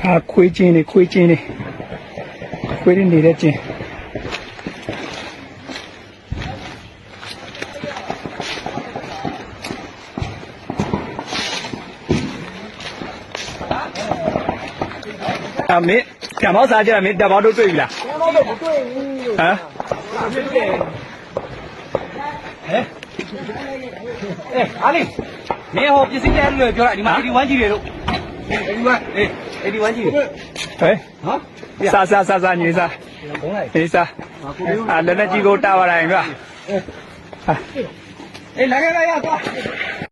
ဒါခွေးချင်းတွေခွေးချင်းတွေခွေးတွေနေတဲ့ချင်းအမေကမောစားကြတာမင်းတပ်ပေါင်းတို့တွေ့ပြီလားကျွန်တော်တို့မတွေ့ဘူးဟမ်အေးအားလေးမင်းဟောပစ္စည်းတဲလို့ပြောတာဒီမှာ81ကြီးတွေလို့ 81အေး81ကြီးတွေဟဲ့နော်စားစားစားစားညီစားဘုံလိုက်ညီစားအာလက်လက်ကြီးကိုတာပါတိုင်းဗျာအေးလာခဲ့လာရသွား